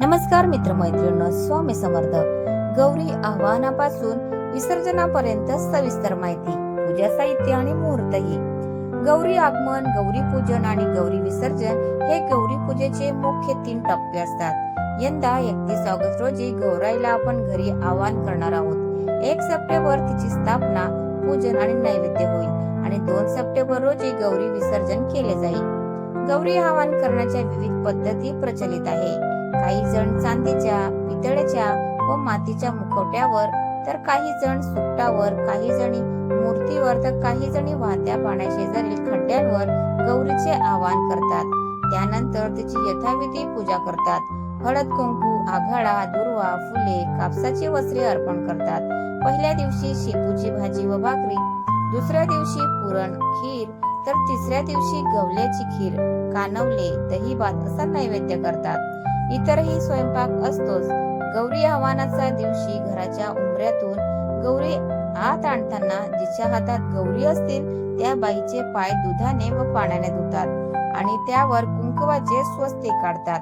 नमस्कार मित्रमैत्रिणींनो स्वामी समर्थ. गौरी आवाहनापासून विसर्जनापर्यंत सविस्तर माहिती पूजा साहित्य आणि मुहूर्तही. गौरी आगमन गौरी पूजन आणि गौरी विसर्जन हे गौरी पूजेचे मुख्य तीन टप्पे असतात. यंदा एकतीस ऑगस्ट रोजी गौराईला आपण घरी आवाहन करणार आहोत. एक सप्टेंबर तिची स्थापना पूजन आणि नैवेद्य होईल आणि दोन सप्टेंबर रोजी गौरी विसर्जन केले जाईल. गौरी हवन करण्याच्या विविध पद्धती प्रचलित आहे. काही जण चांदीच्या पितळेच्या व मातीच्या मुखवट्यावर तर काही जण सुकटावर काही जणी मूर्तीवर तर काही जणी वाहत्या पाण्याशेजारील खड्ड्यांवर गौरीचे आवाहन करतात. त्यानंतर तिची यथाविधी पूजा करतात. हळद कुंकू आघाडा दुर्वा फुले कापसाची वस्त्रे अर्पण करतात. पहिल्या दिवशी शेपूची भाजी व भाकरी दुसऱ्या दिवशी पुरण खीर तर तिसऱ्या दिवशी गवल्याची खीर कानवले दही भात असा नैवेद्य करतात. इतरही स्वयंपाक असतोच. गौरी आव्हानाच्या दिवशी घराच्या उंबऱ्यातून गौरी आत आणताना जिच्या हातात गौरी असतील त्या बाईचे पाय दुधाने व पाण्याने धुतात आणि त्यावर कुंकवाचे स्वस्ते काढतात.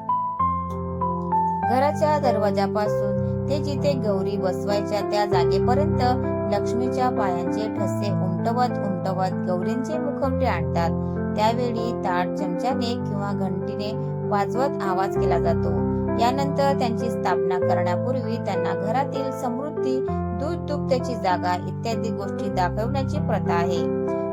घराच्या दरवाजापासून ते जिथे गौरी बसवायच्या त्या जागेपर्यंत लक्ष्मीच्या पायांचे ठसे उमटवत उमटवत गौरींचे मुखवटे आणतात त्यावेळी ताट चमच्याने किंवा घंटीने वाजवत आवाज केला जातो. यानंतर त्यांची स्थापना करण्यापूर्वी त्यांना घरातील समृद्धी दूध दुभत्याची जागा इत्यादी गोष्टी दाखवण्याची प्रथा आहे.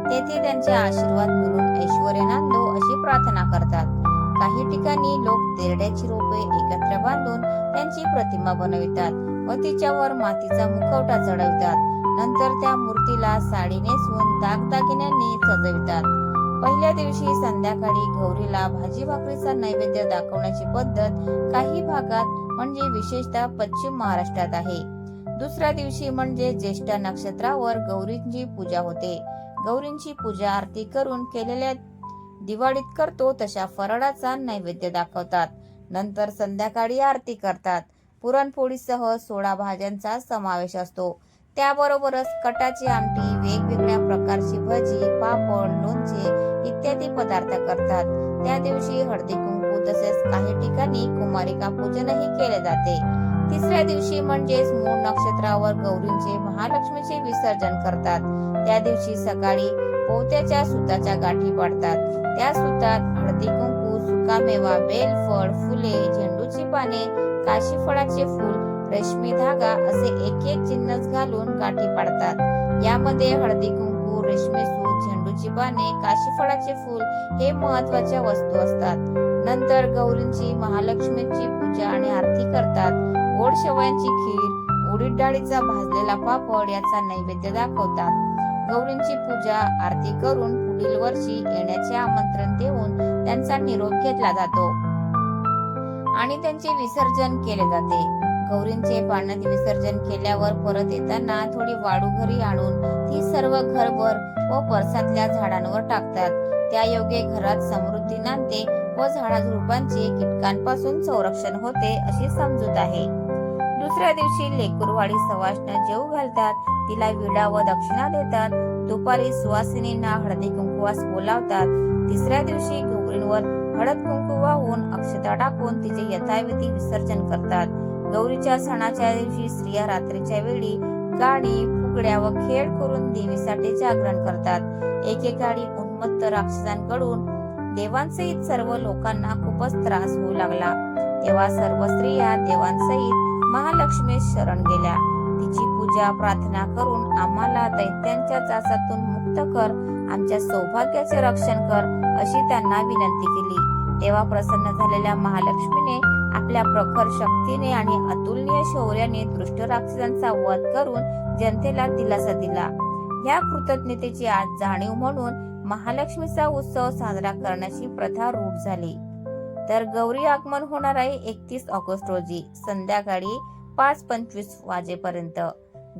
तेथे त्यांचे आशीर्वाद मिळून ऐश्वर नांदो अशी प्रार्थना करतात. काही ठिकाणी लोक तेरड्याची रोपे एकत्र बांधून त्यांची प्रतिमा बनवितात व तिच्यावर मातीचा मुखवटा चढवितात. नंतर त्या मूर्तीला साडी नेसवून दागदागिन्यांनी सजवितात. पहिल्या दिवशी संध्याकाळी गौरीला भाजी भाकरीचा नैवेद्य दाखवण्याची पद्धत काही भागात म्हणजे विशेषतः पश्चिम महाराष्ट्रात आहे. दुसऱ्या दिवशी म्हणजे ज्येष्ठ नक्षत्रावर गौरींची पूजा होते. गौरींची पूजा आरती करून केलेल्या दिवाळीत करतो तशा फराळाचा नैवेद्य दाखवतात. नंतर संध्याकाळी आरती करतात. पुरणपोळीसह सोळा भाज्यांचा समावेश असतो. त्याबरोबरच कटाची आमटी वेगवेगळ्या प्रकारची भजी पापड लोणचे इत्यादी पदार्थ करतात. त्या दिवशी हळदी कुंकू तसेच काही ठिकाणी कुमारिका पूजनही केले जाते. तिसऱ्या दिवशी म्हणजेच मूळ नक्षत्रावर गौरींचे महालक्ष्मीचे विसर्जन करतात. त्या दिवशी सकाळी पोत्याच्या सुताच्या गाठी पाडतात. त्या सुतात हळदी कुंकू सुकामेवा बेलफळ फुले झेंडूची पाने काशीफळाचे फूल रेशमी धागा असे एक एक चिन्हच घालून गाठी पाडतात. यामध्ये हळदी कुंकू रेशमी सूत झेंडूची पाने काशीफळाचे फूल हे महत्त्वाच्या वस्तू असतात. नंतर गौरींची महालक्ष्मीची पूजा आणि आरती करतात. गोड शेवयांची खीर उडीद डाळीचा भाजलेला पापड याचा नैवेद्य दाखवतात. गौरींची पूजा आरती करून पुढील वर्षी येण्याचे आमंत्रण देऊन त्यांचा निरोप घेतला जातो. आणि त्यांचे विसर्जन केले जाते. गौरींचे पाण्यात विसर्जन केल्यावर परत येताना थोडी वाळू घरी आणून ती सर्व घरभर व परसातल्या झाडांवर टाकतात. त्या योगे घरात समृद्धी नांदते व झाडाझुडपांचे कीटकांपासून संरक्षण होते अशी समजूत आहे. दुसऱ्या दिवशी लेकुरवाडी सवाष्ण जेव घालतात. तिला विडा व दक्षिणा देतात. दुपारी सुवासिनींना हळदी कुंकुवास बोलावतात. तिसऱ्या दिवशी गौरींवर हळद कुंकू वाहून अक्षता टाकून तिचे यथाविधी विसर्जन करतात. गौरीच्या सणाच्या दिवशी स्त्रिया रात्रीच्या वेळी गाणी फुगड्या व खेळ करून देवीसाठी जागरण करतात. एकेकाळी उन्मत्त राक्षसांकडून देवांसहित सर्व लोकांना खूपच त्रास होऊ लागला. तेव्हा सर्व स्त्रिया देवांसहित महालक्ष्मी शरण गेल्या. तिची पूजा प्रार्थना करून आम्हाला दैत्यांच्या चासातून मुक्त कर आमच्या सौभाग्याचे रक्षण कर अशी त्यांना विनंती केली. तेव्हा प्रसन्न झालेल्या महालक्ष्मीने आपल्या प्रखर शक्तीने आणि अतुलनीय शौर्याने दृष्ट राक्षसांचा वध करून जनतेला दिलासा दिला. या कृतज्ञतेची आज जाणीव म्हणून महालक्ष्मीचा उत्सव साजरा करण्याची प्रथा रूढ झाली. तर गौरी आगमन होणार आहे एकतीस ऑगस्ट रोजी संध्याकाळी पाच पंचवीस वाजेपर्यंत.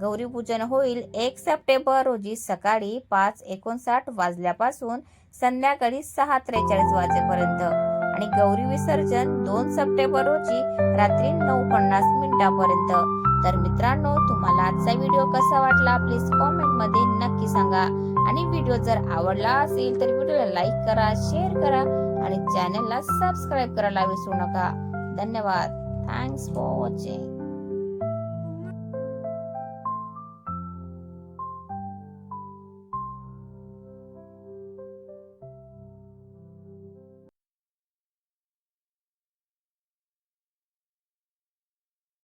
गौरी पूजन होईल एक सप्टेंबर रोजी सकाळी पाच एकोणसाठ वाजल्यापासून संध्याकाळी सहा त्रेचाळीस वाजेपर्यंत. आणि गौरी विसर्जन दोन सप्टेंबर रोजी रात्री नऊ पन्नास मिनिटापर्यंत. तर मित्रांनो तुम्हाला आजचा व्हिडिओ कसा वाटला प्लीज कॉमेंटमध्ये नक्की सांगा. आणि व्हिडिओ जर आवडला असेल तर व्हिडिओला लाईक करा शेअर करा आणि चॅनलला सबस्क्राईब करायला विसरू नका. धन्यवाद. Thanks for watching